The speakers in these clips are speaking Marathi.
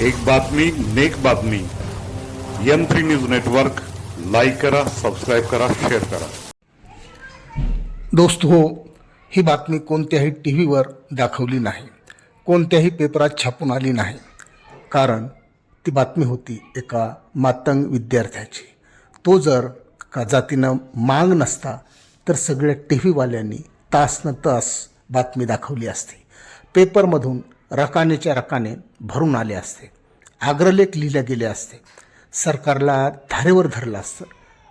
एक बातमी नेक बातमी. M three news network like करा सबस्क्राईब करा शेअर करा. दोस्त हो ही बातमी कोणत्याही टी व्हीवर दाखवली नाही. कोणत्याही पेपरात छापून आली नाही. कारण ती बातमी होती एका मातंग विद्यार्थ्याची. तो जर का जातीनं मांग नसता तर सगळ्या टी व्हीवाल्यांनी तास न तास बातमी दाखवली असती. पेपरमधून रकानेच्या रकाने भरून आले असते. अग्रलेख लिहिले गेले असते. सरकारला धारेवर धरलं असतं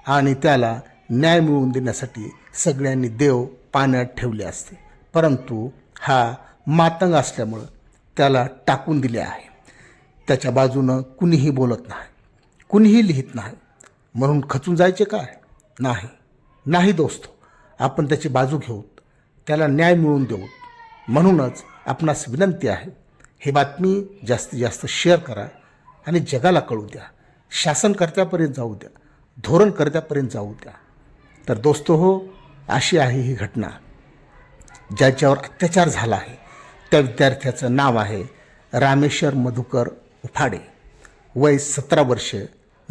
आणि त्याला न्याय मिळवून देण्यासाठी सगळ्यांनी देव पाण्यात ठेवले असते. परंतु हा मातंग असल्यामुळं त्याला टाकून दिले आहे. त्याच्या बाजूनं कुणीही बोलत नाही कुणीही लिहित नाही. म्हणून खचून जायचे काय नाही. नाही दोस्त आपण त्याची बाजू घेऊ त्याला न्याय मिळवून देऊ म्हणूनच आपणास विनंती आहे ही बातमी जास्तीत जास्त शेअर करा आणि जगाला कळू द्या. शासनकर्त्यापर्यंत जाऊ द्या. धोरणकर्त्यापर्यंत जाऊ द्या. तर दोस्तो हो अशी आहे ही घटना. ज्याच्यावर अत्याचार झाला आहे त्या विद्यार्थ्याचं नाव आहे रामेश्वर मधुकर उफाडे. वय सतरा वर्ष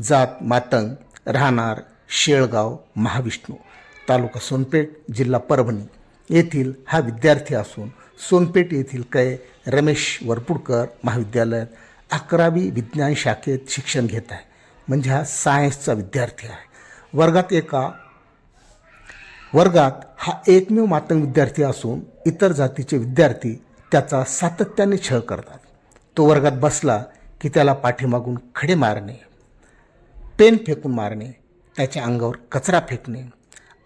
जात मातंग राहणार शेळगाव महाविष्णू तालुका सोनपेठ जिल्हा परभणी. येथील हा विद्यार्थी असून सोनपेठ येथील कै. रमेश वरपुडकर महाविद्यालयात अकरावी विज्ञान शाखेत शिक्षण घेत आहे. म्हणजे हा सायन्सचा विद्यार्थी आहे. वर्गात एका वर्गात हा एकमेव मातंग विद्यार्थी असून इतर जातीचे विद्यार्थी त्याचा सातत्याने छळ करतात. तो वर्गात बसला की त्याला पाठीमागून खडे मारणे पेन फेकून मारणे त्याच्या अंगावर कचरा फेकणे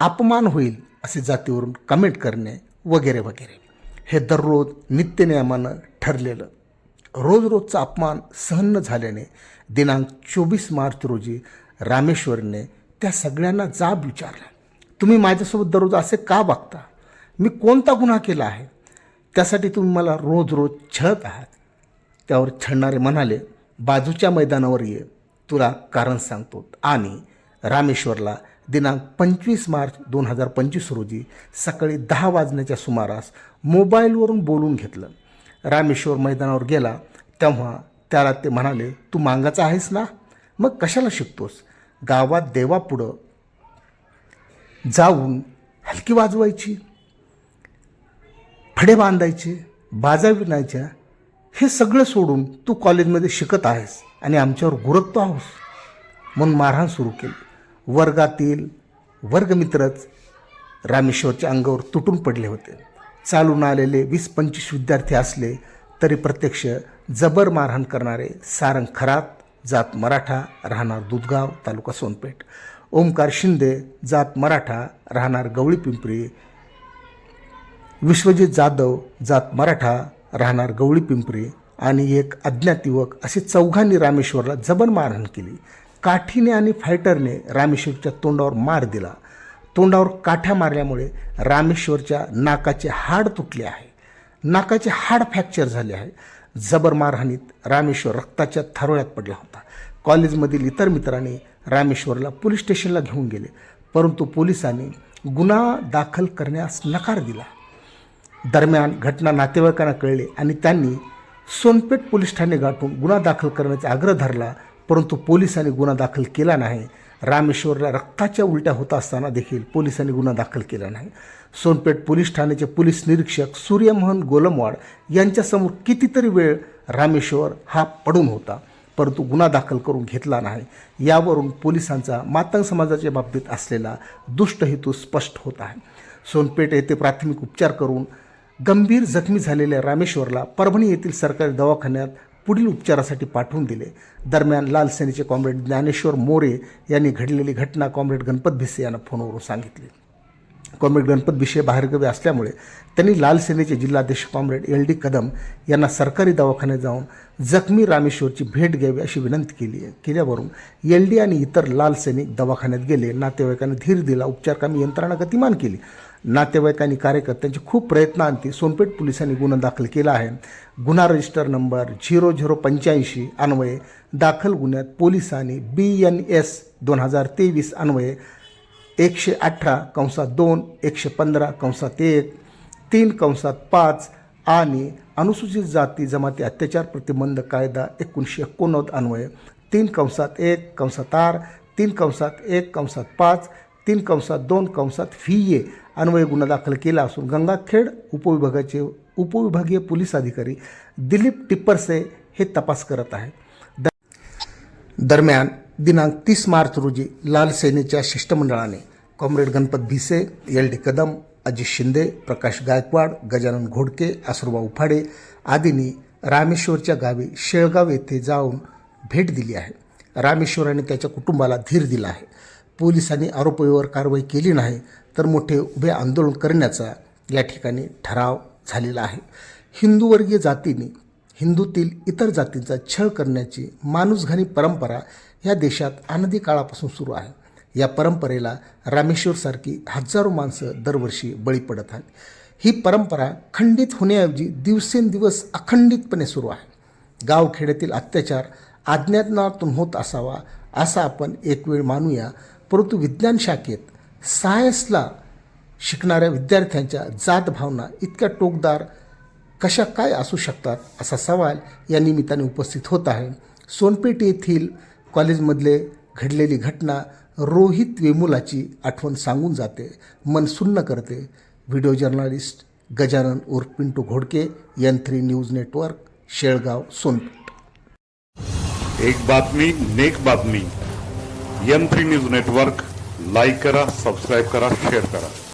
अपमान होईल असे जातीवरून कमेंट करणे वगैरे वगैरे. हे दररोज नित्यनियमानं ठरलेलं. रोज रोजचा अपमान सहन झाल्याने दिनांक चोवीस मार्च रोजी रामेश्वरने त्या सगळ्यांना जाब विचारला. तुम्ही माझ्यासोबत दररोज असे का वागता? मी कोणता गुन्हा केला आहे? त्यासाठी तुम्ही मला रोज रोज छळत आहात. त्यावर छळणारे म्हणाले बाजूच्या मैदानावर ये तुला कारण सांगतो. आणि रामेश्वरला दिनांक पंचवीस मार्च दोन हजार पंचवीस रोजी सकाळी दहा वाजण्याच्या सुमारास मोबाईलवरून बोलून घेतलं. रामेश्वर मैदानावर गेला. तेव्हा त्याला ते म्हणाले तू मांगाचा आहेस ना? मग कशाला शिकतोस? गावात देवापुढं जाऊन हलकी वाजवायची? फडे बांधायचे? बाजा विणायच्या? हे सगळं सोडून तू कॉलेजमध्ये शिकत आहेस आणि आमच्यावर गुरकतो आहोस. म्हणून मारहाण सुरू केली. वर्गातील वर्गमित्रच रामेश्वरच्या अंगावर तुटून पडले होते. चालून आलेले वीस पंचवीस विद्यार्थी असले तरी प्रत्यक्ष जबर मारहाण करणारे सारंग खरात जात मराठा राहणार दुधगाव तालुका सोनपेठ. ओमकार शिंदे जात मराठा राहणार गवळी पिंपरी. विश्वजित जाधव जात मराठा राहणार गवळी पिंपरी. आणि एक अज्ञात युवक असे चौघांनी रामेश्वरला जबर मारहाण केली. काठीने आणि फायटरने रामेश्वरच्या तोंडावर मार दिला. तोंडावर काठ्या मारल्यामुळे रामेश्वरच्या नाकाचे हाड तुटले आहे. नाकाचे हाड फ्रॅक्चर झाले आहे. जबर मारहाणीत रामेश्वर रक्ताच्या थारोळ्यात पडला होता. कॉलेजमधील इतर मित्रांनी रामेश्वरला पोलीस स्टेशनला घेऊन गेले परंतु पोलिसांनी गुन्हा दाखल करण्यास नकार दिला. दरम्यान घटना नातेवाईकांना कळली आणि त्यांनी सोनपेठ पोलीस ठाणे गाठून गुन्हा दाखल करण्याचा आग्रह धरला परंतु पोलिसांनी गुन्हा दाखल केला नाही. रामेश्वरला रक्ताच्या उलट्या होत असताना देखील पोलिसांनी गुन्हा दाखल केला नाही. सोनपेठ पोलीस ठाण्याचे पोलीस निरीक्षक सूर्यमोहन गोलमवाड यांच्यासमोर कितीतरी वेळ रामेश्वर हा पडून होता परंतु गुन्हा दाखल करून घेतला नाही. यावरून पोलिसांचा मातंग समाजाच्या बाबतीत असलेला दुष्ट हेतू स्पष्ट होत आहे. सोनपेठ येथे प्राथमिक उपचार करून गंभीर जखमी झालेल्या रामेश्वरला परभणी येथील सरकारी दवाखान्यात पुढील उपचारासाठी पाठवून दिले. दरम्यान लाल सेनेचे कॉम्रेड ज्ञानेश्वर मोरे यांनी घडलेली घटना कॉम्रेड गणपत भिसे यांना फोनवरून सांगितली. कॉम्रेड गणपत भिसे बाहेरगावी असल्यामुळे त्यांनी लाल सेनेचे जिल्हाध्यक्ष कॉम्रेड एल डी कदम यांना सरकारी दवाखान्यात जाऊन जखमी रामेश्वरची भेट घ्यावी अशी विनंती केली केल्यावरून एल डी आणि इतर लाल सैनिक दवाखान्यात गेले. नातेवाईकांनी धीर दिला. उपचारकामी यंत्रणा गतिमान केली. नातेवाईकांनी कार्यकर्त्यांचे खूप प्रयत्नांती सोनपेठ पोलिसांनी गुन्हा दाखल केला आहे. गुन्हा रजिस्टर नंबर झिरो झिरो पंच्याऐंशी अन्वये दाखल गुन्ह्यात पोलिसांनी बी एन एस दोन हजार तेवीस अन्वये एकशे अठरा कंसात दोन एकशे पंधरा कंसात एक तीन कंसात पाच आणि अनुसूचित जाती जमाती अत्याचार प्रतिबंध कायदा एकोणीसशे एकोणनव्वद अन्वये तीन कंसात एक कंसात आर तीन कंसात एक कंसात पाच तीन कंसात दोन कंसात व्ही ए अन्वय गुन्हा दाखल केला असून गंगाखेड उपविभागाचे उपविभागीय पोलीस अधिकारी दिलीप टिप्परसे हे तपास करत आहेत. दरम्यान दिनांक तीस मार्च रोजी लाल सेनेच्या शिष्टमंडळाने comrade Ganpat Bhise L D Kadam Ajit Shinde Prakash Gaikwad Gajanan Ghodke Asurba Ufade आदींनी रामेश्वरच्या गावी शेळगाव येथे जाऊन भेट दिली आहे. रामेश्वर आणि त्याच्या कुटुंबाला धीर दिला आहे. पोलिसांनी आरोपीवर कारवाई केली नाही तर मोठे उभे आंदोलन करण्याचा या ठिकाणी ठराव झालेला आहे. हिंदूवर्गीय जातीने हिंदूतील इतर जातींचा छळ करण्याची माणूसघाणी परंपरा या देशात अनादी काळापासून सुरू आहे. या परंपरेला रामेश्वरसारखी हजारो माणसं दरवर्षी बळी पडत आहेत. ही परंपरा खंडित होण्याऐवजी दिवसेंदिवस अखंडितपणे सुरू आहे. गावखेड्यातील अत्याचार अज्ञातनातून होत असावा असा आपण एक वेळ मानूया परंतु विज्ञान शाखेत सायन्सला शिकणाऱ्या विद्यार्थ्यांच्या जात भावना इतक्या टोकदार कशा काय असू शकतात असा सवाल या निमित्ताने उपस्थित होत आहे. सोनपेठ येथील कॉलेजमधले घडलेली घटना रोहित वेमुलाची आठवण सांगून जाते मन सुन्न करते. व्हिडिओ जर्नलिस्ट गजानन उर्फ Pintu Ghodke N three news network Shelgaon Sonpeth. एक बातमी नेक बातमी. M three news network. Like करा सबस्क्राईब करा शेअर करा.